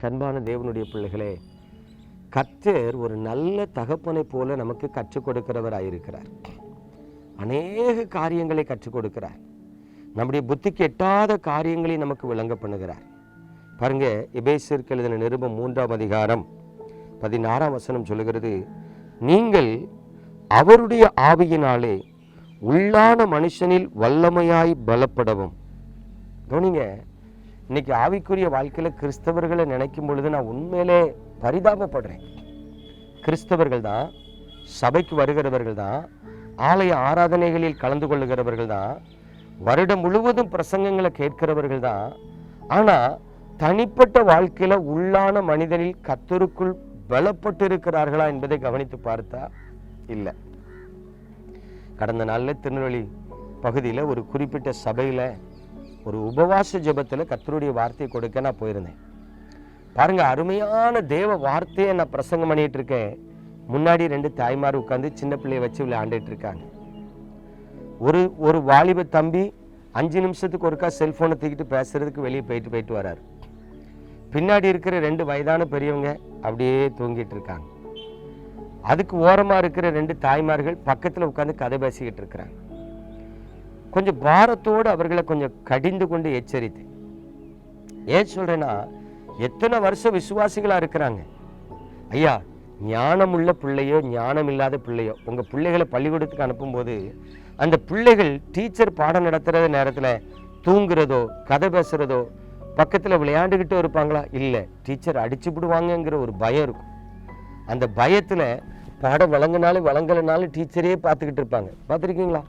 எனக்கு அன்பான தேவனுடைய பிள்ளைகளே கர்த்தர் ஒரு நல்ல தகப்பனை போல நமக்கு கற்றுக் கொடுக்கிறவராயிருக்கிறார். அநேக காரியங்களை கற்றுக் கொடுக்கிறார். நம்முடைய புத்திக்கு எட்டாத காரியங்களை நமக்கு விளங்க பண்ணுகிறார். பாருங்க எபேசிற்கு எழுதின நிருபம் மூன்றாம் அதிகாரம் பதினாறாம் வசனம் சொல்லுகிறது நீங்கள் அவருடைய ஆவியினாலே உள்ளான மனுஷனில் வல்லமையாய் பலப்படவும். கவனிங்க இன்னைக்கு ஆவிக்குரிய வாழ்க்கையில் கிறிஸ்தவர்களை நினைக்கும் பொழுது நான் உண்மையிலே பரிதாபப்படுறேன். கிறிஸ்தவர்கள் தான் சபைக்கு வருகிறவர்கள் தான் ஆலய ஆராதனைகளில் கலந்து கொள்ளுகிறவர்கள் தான் வருடம் முழுவதும் பிரசங்கங்களை கேட்கிறவர்கள் தான். ஆனால் தனிப்பட்ட வாழ்க்கையில் உள்ளான மனிதனில் கத்தருக்குள் பலப்பட்டு இருக்கிறார்களா என்பதை கவனித்து பார்த்தா இல்லை. கடந்த நாளில் திருநெல்வேலி பகுதியில் ஒரு குறிப்பிட்ட சபையில் ஒரு உபவாச ஜெபத்தில் கத்தருடைய வார்த்தையை கொடுக்க நான் போயிருந்தேன். பாருங்க அருமையான தேவ வார்த்தையை நான் பிரசங்கம் பண்ணிட்டு இருக்கேன். முன்னாடி ரெண்டு தாய்மார் உட்காந்து சின்ன பிள்ளைய வச்சு விளையாண்டுட்டு இருக்காங்க. ஒரு ஒரு வாலிப தம்பி அஞ்சு நிமிஷத்துக்கு ஒருக்கா செல்போனை தூக்கிட்டு பேசுறதுக்கு வெளியே போயிட்டு போயிட்டு வராரு. பின்னாடி இருக்கிற ரெண்டு வயதான பெரியவங்க அப்படியே தூங்கிட்டு இருக்காங்க. அதுக்கு ஓரமாக இருக்கிற ரெண்டு தாய்மார்கள் பக்கத்தில் உட்காந்து கதை பேசிக்கிட்டு இருக்கிறாங்க. கொஞ்சம் பாரத்தோடு அவர்களை கொஞ்சம் கடிந்து கொண்டு எச்சரித்தேன் ஏன் சொல்கிறேன்னா எத்தனை வருஷம் விசுவாசிகளாக இருக்கிறாங்க. ஐயா ஞானம் உள்ள பிள்ளையோ ஞானம் இல்லாத பிள்ளையோ உங்கள் பிள்ளைகளை பள்ளிக்கூடத்துக்கு அனுப்பும்போது அந்த பிள்ளைகள் டீச்சர் பாடம் நடத்துகிற நேரத்தில் தூங்குறதோ கதை பேசுகிறதோ பக்கத்தில் விளையாண்டுக்கிட்டு இருப்பாங்களா? இல்லை டீச்சர் அடிச்சு விடுவாங்கங்கிற ஒரு பயம் இருக்கும். அந்த பயத்தில் பாடம் வழங்கினாலும் வழங்கலைனாலும் டீச்சரே பார்த்துக்கிட்டு இருப்பாங்க. பார்த்துருக்கீங்களா?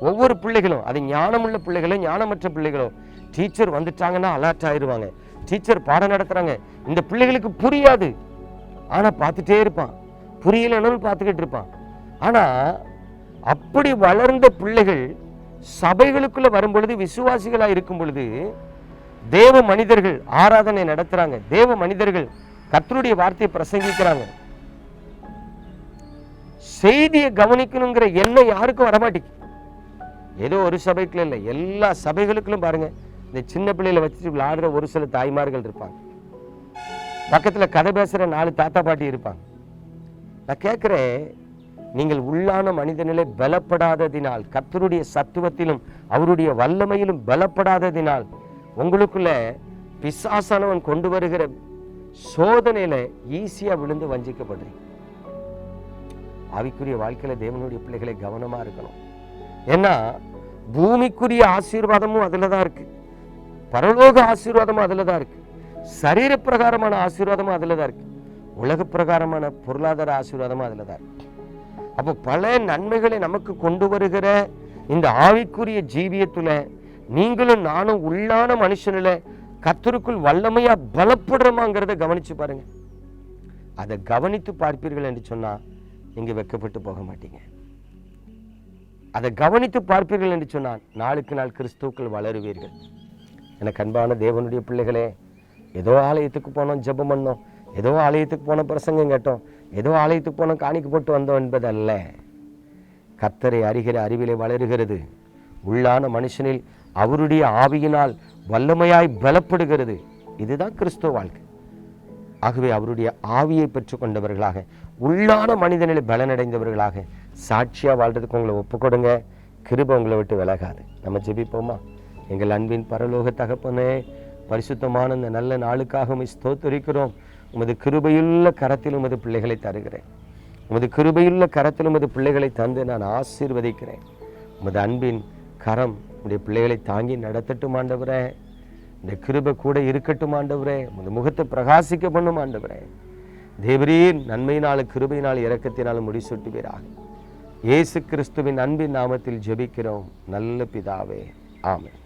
ஒவ்வொரு பிள்ளைகளும் அது ஞானமுள்ள பிள்ளைகளும் ஞானமற்ற பிள்ளைகளும் டீச்சர் வந்துட்டாங்கன்னா அலர்ட் ஆயிடுவாங்க டீச்சர் பாடம் நடத்துறாங்க. இந்த பிள்ளைகளுக்கு புரியாது. ஆனா பார்த்துட்டே இருப்பான். புரியலன்னு பார்த்துக்கிட்டு இருப்பான். ஆனா அப்படி வளர்ந்த பிள்ளைகள் சபைகளுக்குள்ள வரும் பொழுது விசுவாசிகளா இருக்கும் பொழுது தேவ மனிதர்கள் ஆராதனை நடத்துறாங்க. தேவ மனிதர்கள் கர்த்தருடைய வார்த்தையை பிரசங்கிக்கிறாங்க. செய்தியை கவனிக்கணுங்கிற எண்ணம் யாருக்கும் வரமாட்டேங்குது. ஏதோ ஒரு சபைக்குள்ள இல்லை எல்லா சபைகளுக்குள்ளும் பாருங்க இந்த சின்ன பிள்ளையில வச்சுட்டு விளையாடுற ஒரு சில தாய்மார்கள் இருப்பாங்க. பக்கத்துல கதை பேசுற நாலு தாத்தா பாட்டி இருப்பாங்க. நான் கேட்குறேன் நீங்கள் உள்ளான மனிதனிலே பலப்படாததினால் கத்தருடைய சத்துவத்திலும் அவருடைய வல்லமையிலும் பலப்படாததினால் உங்களுக்குள்ள பிசாசானவன் கொண்டு வருகிற சோதனையில ஈஸியாக விழுந்து வஞ்சிக்கப்படுறீங்க. ஆவிக்குரிய வாழ்க்கையில தேவனுடைய பிள்ளைகளை கவனமா இருக்கணும். ஏன்னா பூமிக்குரிய ஆசீர்வாதமும் அதில் தான் இருக்குது பரலோக ஆசீர்வாதமும் அதில் தான் இருக்குது சரீர பிரகாரமான ஆசீர்வாதமும் அதில் தான் இருக்குது உலக பிரகாரமான பொருளாதார ஆசீர்வாதமும் அதில் தான் இருக்குது அப்போ பல நன்மைகளை நமக்கு கொண்டு வருகிற இந்த ஆவிக்குரிய ஜீவியத்தில் நீங்களும் நானும் உள்ளான மனுஷனில் கத்தருக்குள் வல்லமையாக பலப்படுறோமாங்கிறத கவனித்து பாருங்கள் அதை கவனித்து பார்ப்பீர்கள் என்று சொன்னால் நீங்கள் வெக்கப்பட்டு போக மாட்டீங்க. அதை கவனித்து பார்ப்பீர்கள் என்று சொன்னான். நாளுக்கு நாள் கிறிஸ்துக்கள் வளருவீர்கள். எனக்கு அன்பான தேவனுடைய பிள்ளைகளே ஏதோ ஆலயத்துக்கு போனோம் ஜெபம் பண்ணோம். ஏதோ ஆலயத்துக்கு போன பிரசங்கம் கேட்டோம். ஏதோ ஆலயத்துக்கு போனோம் காணிக்கு போட்டு வந்தோம் என்பதல்ல. கத்தரை அறிகிற அறிவிலே வளருகிறது. உள்ளான மனுஷனில் அவருடைய ஆவியினால் வல்லமையாய் பலப்படுகிறது. இதுதான் கிறிஸ்துவ வாழ்க்கை. ஆகவே அவருடைய ஆவியை பெற்றுக்கொண்டவர்களாக உள்ளான மனிதனில் பலனடைந்தவர்களாக சாட்சியாக வாழ்றதுக்கு உங்களை ஒப்புக்கொடுங்க. கிருப உங்களை விட்டு விலகாது. நம்ம ஜெபிப்போமா? எங்கள் அன்பின் பரலோக தகப்பனே பரிசுத்தமான இந்த நல்ல நாளுக்காக உம்மை ஸ்தோத்தரிக்கிறோம். உமது கிருபையுள்ள கரத்தில் உமது பிள்ளைகளை தருகிறேன். உமது கிருபையுள்ள கரத்தில் உமது பிள்ளைகளை தந்து நான் ஆசீர்வதிக்கிறேன். உமது அன்பின் கரம் உடைய பிள்ளைகளை தாங்கி நடத்தட்டும் ஆண்டவரே. இந்த கிருபை கூட இருக்கட்டும் ஆண்டவரே. உமது முகத்தை பிரகாசிக்க பண்ணும் ஆண்டவரே. தேவரீர் நன்மையினால் கிருபையினால் இறக்கத்தினால் முடிசூட்டுவீராக. இயேசு கிறிஸ்துவின் அன்பின் நாமத்தில் ஜெபிக்கிறோம். நல்ல பிதாவே. ஆமென்.